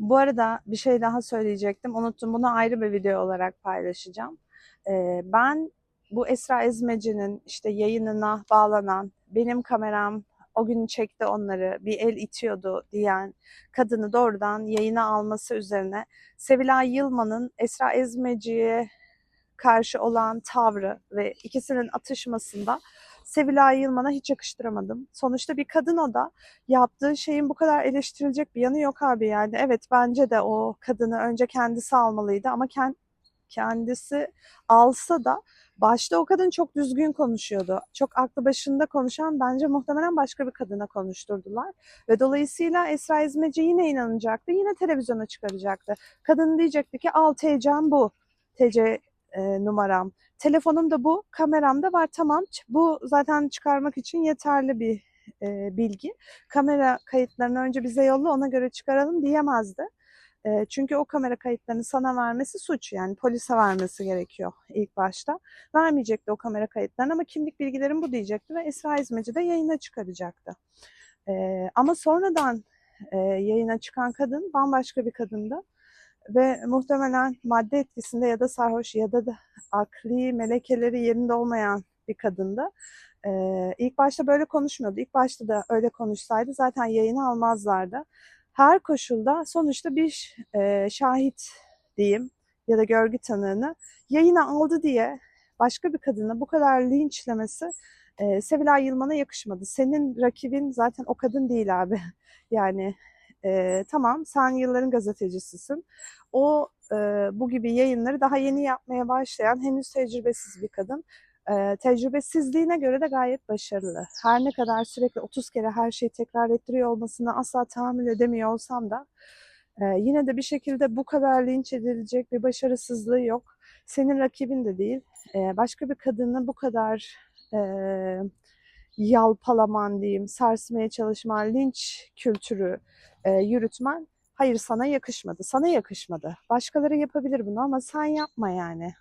Bu arada bir şey daha söyleyecektim. Unuttum. Bunu ayrı bir video olarak paylaşacağım. Ee, ben bu Esra Ezmeci'nin işte yayınına bağlanan benim kameram o gün çekti onları bir el itiyordu diyen kadını doğrudan yayına alması üzerine Sevilay Yılmaz'ın Esra Ezmeci'ye karşı olan tavrı ve ikisinin atışmasında Sevilay Yılmaz'a hiç yakıştıramadım. Sonuçta bir kadın o da yaptığı şeyin bu kadar eleştirilecek bir yanı yok abi yani. Evet bence de o kadını önce kendisi almalıydı ama kend- kendisi alsa da başta o kadın çok düzgün konuşuyordu. Çok aklı başında konuşan bence muhtemelen başka bir kadına konuşturdular. Ve dolayısıyla Esra İzmeci yine inanacaktı. Yine televizyona çıkaracaktı. Kadın diyecekti ki al TC'm bu. TC e, numaram. Telefonum da bu, kameram da var tamam. Bu zaten çıkarmak için yeterli bir e, bilgi. Kamera kayıtlarını önce bize yolla ona göre çıkaralım diyemezdi. E, çünkü o kamera kayıtlarını sana vermesi suç yani polise vermesi gerekiyor ilk başta. Vermeyecekti o kamera kayıtlarını ama kimlik bilgilerim bu diyecekti ve Esra İzmeci de yayına çıkaracaktı. E, ama sonradan e, yayına çıkan kadın bambaşka bir kadındı ve muhtemelen madde etkisinde ya da sarhoş ya da, da akli melekeleri yerinde olmayan bir kadındı. Ee, ilk başta böyle konuşmuyordu. İlk başta da öyle konuşsaydı zaten yayını almazlardı. Her koşulda sonuçta bir e, şahit diyeyim ya da görgü tanığını yayına aldı diye başka bir kadını bu kadar linçlemesi e, Sevilay Yılmaz'a yakışmadı. Senin rakibin zaten o kadın değil abi. Yani e, tamam sen yılların gazetecisisin. O e, bu gibi yayınları daha yeni yapmaya başlayan henüz tecrübesiz bir kadın. E, tecrübesizliğine göre de gayet başarılı. Her ne kadar sürekli 30 kere her şeyi tekrar ettiriyor olmasını asla tahammül edemiyor olsam da e, yine de bir şekilde bu kadar linç edilecek bir başarısızlığı yok. Senin rakibin de değil. E, başka bir kadını bu kadar e, yalpalaman diyeyim, sarsmaya çalışman, linç kültürü e, yürütmen hayır sana yakışmadı. Sana yakışmadı. Başkaları yapabilir bunu ama sen yapma yani.